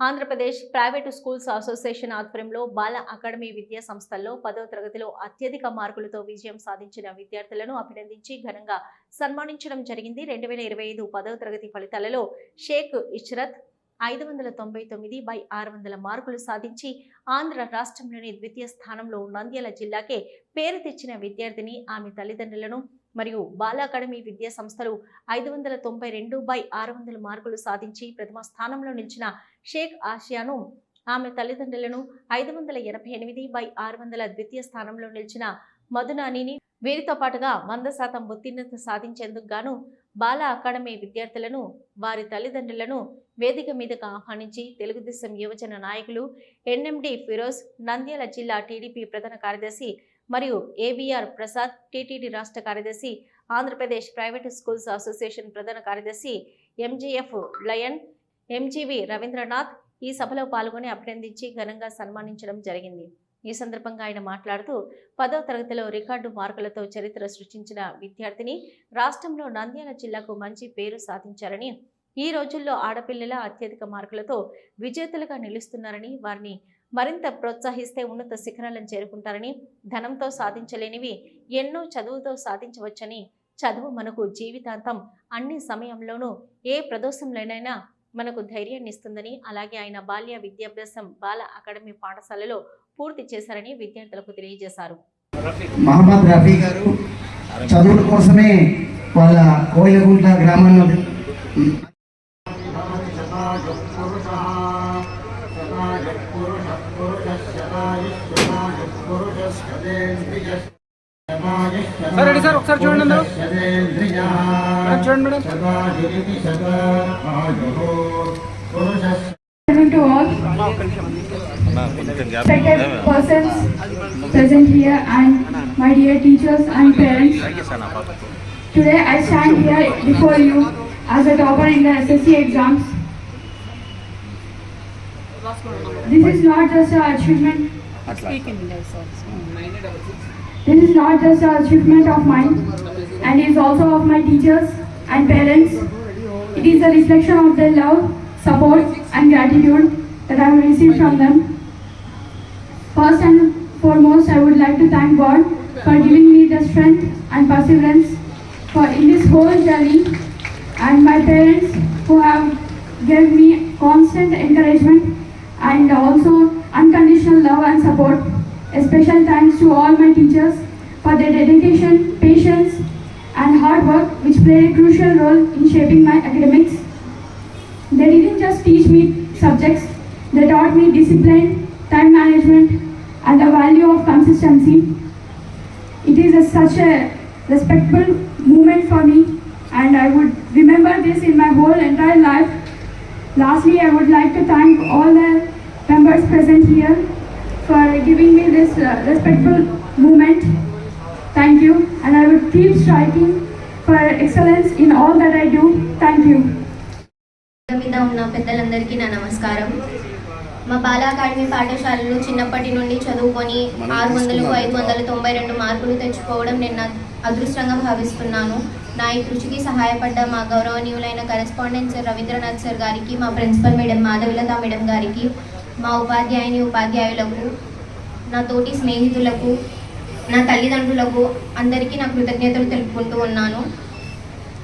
Andhra Pradesh private schools association ఆధ్వర్యంలో బాల academy విద్యా సంస్థల్లో పదవ తరగతిలో అత్యధిక మార్కులతో విజయం సాధించిన విద్యార్థులను అభినందించి ఘనంగా సన్మానించడం జరిగింది. రెండు వేల ఇరవై ఐదు పదవ తరగతి ఫలితాలలో షేక్ ఇష్రత్ ఐదు వందల తొంభై తొమ్మిది బై ఆరు వందల మార్కులు సాధించి ఆంధ్ర రాష్ట్రంలోని ద్వితీయ స్థానంలో నంద్యాల జిల్లాకే పేరు తెచ్చిన విద్యార్థిని ఆమె తల్లిదండ్రులను మరియు బాల అకాడమీ విద్యా సంస్థలు ఐదు వందల తొంభై రెండు బై ఆరు వందల మార్కులు సాధించి ప్రథమ స్థానంలో నిలిచిన షేక్ ఆసియాను ఆమె తల్లిదండ్రులను ఐదు వందల ఎనభై ఎనిమిది బై ఆరు వందల ద్వితీయ స్థానంలో నిలిచిన మధునానిని వీరితో పాటుగా వంద శాతం ఉత్తీర్ణత సాధించేందుకు గాను బాల అకాడమీ విద్యార్థులను వారి తల్లిదండ్రులను వేదిక మీదకు ఆహ్వానించి తెలుగుదేశం యువజన నాయకులు ఎన్ఎండి ఫిరోజ్ నంద్యాల జిల్లా టీడీపీ ప్రధాన కార్యదర్శి మరియు ఏబిఆర్ ప్రసాద్ టీటీడీ రాష్ట్ర కార్యదర్శి ఆంధ్రప్రదేశ్ ప్రైవేట్ స్కూల్స్ అసోసియేషన్ ప్రధాన కార్యదర్శి ఎంజీఎఫ్ లయన్ ఎంజీవి రవీంద్రనాథ్ ఈ సభలో పాల్గొని అభినందించి ఘనంగా సన్మానించడం జరిగింది. ఈ సందర్భంగా ఆయన మాట్లాడుతూ పదో తరగతిలో రికార్డు మార్కులతో చరిత్ర సృష్టించిన విద్యార్థిని రాష్ట్రంలో నంద్యాల జిల్లాకు మంచి పేరు సాధించారని ఈ రోజుల్లో ఆడపిల్లల అత్యధిక మార్కులతో విజేతలుగా నిలుస్తున్నారని వారిని మరింత ప్రోత్సహిస్తే ఉన్నత శిఖరాలను చేరుకుంటారని ధనంతో సాధించలేనివి ఎన్నో చదువుతో సాధించవచ్చని చదువు మనకు జీవితాంతం అన్ని సమయంలోనూ ఏ ప్రదోషంలోనైనా మనకు ధైర్యాన్ని ఇస్తుందని అలాగే ఆయన బాల్య విద్యాభ్యాసం బాల అకాడమీ పాఠశాలలో పూర్తి చేశారని విద్యార్థులకు తెలియజేశారు. మహమ్మద్ రఫీ గారు చదువుల కోసమే వాళ్ళ కోయగుంట గ్రామంలో సార్ రెడీ సార్ ఒకసారి చూడండి అందరూ మేడం చూడండి madam Afternoon to all respected persons present here and my dear teachers and parents. Today I stand here before you as a topper in the SSC exams. This is not just an achievement. This is not just an achievement of mine and is also of my teachers and parents. It is a reflection of their love, support and gratitude that I have received from them. First and foremost, I would like to thank God for giving me the strength and perseverance for in this whole journey and my parents who have given me constant encouragement and also unconditional love and support. A special thanks to all my teachers for their dedication, patience and hard work which played a crucial role in shaping my academics. They didn't just teach me subjects, they taught me discipline, time management, and the value of consistency. It is a, such a respectable moment for me, and I would remember this in my whole entire life. Lastly, I would like to thank all the members present here for giving me this uh, respectful moment. Thank you, and I will keep striking for excellence in all that I do. Thank you. మీద ఉన్న పెద్దలందరికీ నా నమస్కారం మా బాల academy పాఠశాలలో చిన్నప్పటి నుండి చదువుకొని ఆరు వందలకు ఐదు వందల తొంభై రెండు మార్కులు తెచ్చుకోవడం నేను అదృష్టంగా భావిస్తున్నాను నా ఈ కృషికి సహాయపడ్డ మా గౌరవనీయులైన కరెస్పాండెంట్ సార్ రవీంద్రనాథ్ సార్ గారికి మా ప్రిన్సిపల్ మేడం మాధవిలత మేడం గారికి మా ఉపాధ్యాయుని ఉపాధ్యాయులకు నా తోటి స్నేహితులకు నా తల్లిదండ్రులకు అందరికీ నా కృతజ్ఞతలు తెలుపుకుంటూ ఉన్నాను.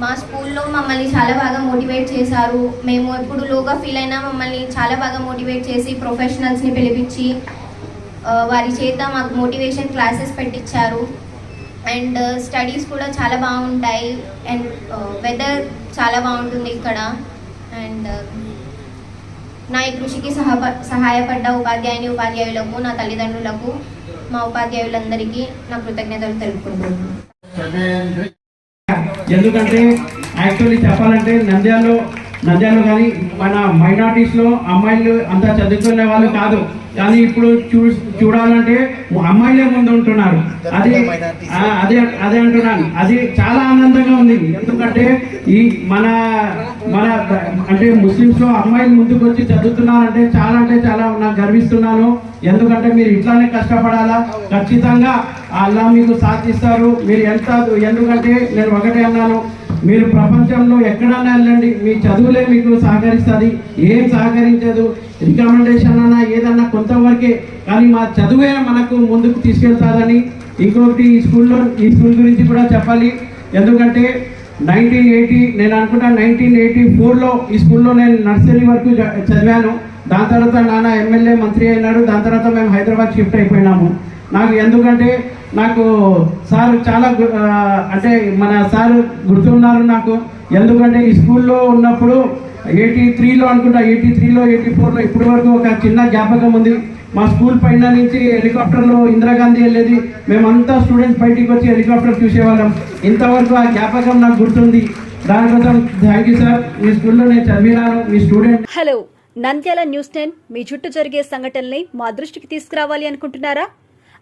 మా స్కూల్లో మమ్మల్ని చాలా బాగా మోటివేట్ చేశారు. మేము ఎప్పుడు లోగా ఫీల్ అయినా మమ్మల్ని చాలా బాగా మోటివేట్ చేసి ప్రొఫెషనల్స్ని పిలిపించి వారి చేత మాకు మోటివేషన్ క్లాసెస్ పెట్టించారు అండ్ స్టడీస్ కూడా చాలా బాగుంటాయి. అండ్ వెదర్ చాలా బాగుంటుంది ఇక్కడ. అండ్ నా ఈ కృషికి సహప సహాయపడ్డ ఉపాధ్యాయుని ఉపాధ్యాయులకు నా తల్లిదండ్రులకు మా ఉపాధ్యాయులందరికీ నా కృతజ్ఞతలు తెలుపుకుంటున్నాను. ఎందుకంటే యాక్చువల్లీ చెప్పాలంటే నంద్యాలలో నంద్యాలు కానీ మన మైనార్టీస్లో అమ్మాయిలు అంత చదువుకునే వాళ్ళు కాదు. కానీ ఇప్పుడు చూ చూడాలంటే అమ్మాయిలే ముందు ఉంటున్నారు. అది అదే అదే అంటున్నాను. అది చాలా ఆనందంగా ఉంది. ఎందుకంటే ఈ మన మన అంటే ముస్లిమ్స్లో అమ్మాయిలు ముందుకు వచ్చి చదువుతున్నారంటే చాలా అంటే చాలా నాకు గర్విస్తున్నాను. ఎందుకంటే మీరు ఇట్లానే కష్టపడాలా? ఖచ్చితంగా అలా మీకు సాధిస్తారు. మీరు ఎంత ఎందుకంటే నేను ఒకటే అన్నాను. మీరు ప్రపంచంలో ఎక్కడన్నా వెళ్ళండి. మీ చదువులే మీకు సహకరిస్తుంది. ఏం సహకరించదు. రికమెండేషన్ అన్నా ఏదన్నా కొంతవరకే. కానీ మా చదువే మనకు ముందుకు తీసుకెళ్తాదని ఇంకొకటి ఈ స్కూల్లో ఈ స్కూల్ గురించి కూడా చెప్పాలి. ఎందుకంటే నైన్టీన్ ఎయిటీ నేను అనుకుంటా నైన్టీన్ ఎయిటీ ఫోర్లో ఈ స్కూల్లో నేను నర్సరీ వరకు చదివాను. దాని తర్వాత నాన్న ఎమ్మెల్యే మంత్రి అయినాడు. దాని తర్వాత మేము హైదరాబాద్ షిఫ్ట్ అయిపోయినాము. నాకు ఎందుకంటే నాకు సార్ చాలా అంటే మన సార్ గుర్తున్నారు నాకు. ఎందుకంటే ఈ స్కూల్లో ఉన్నప్పుడు ఎయిటీ త్రీలో అనుకుంటా ఎయిటీ త్రీలో ఎయిటీ ఫోర్లో ఇప్పటి వరకు ఒక చిన్న జ్ఞాపకం ఉంది. మా స్కూల్ పైన నుంచి హెలికాప్టర్లో ఇందిరాగాంధీ వెళ్ళేది. మేమంతా స్టూడెంట్స్ బయటికి వచ్చి హెలికాప్టర్ చూసేవాళ్ళం. ఇంతవరకు ఆ జ్ఞాపకం నాకు గుర్తుంది. దానికోసం థ్యాంక్ యూ సార్. మీ స్కూల్లో నేను చదివినాను. మీ student hello Nandyala news ten మీ చుట్టూ జరిగే సంఘటనల్ని మా దృష్టికి తీసుకురావాలి అనుకుంటున్నారా?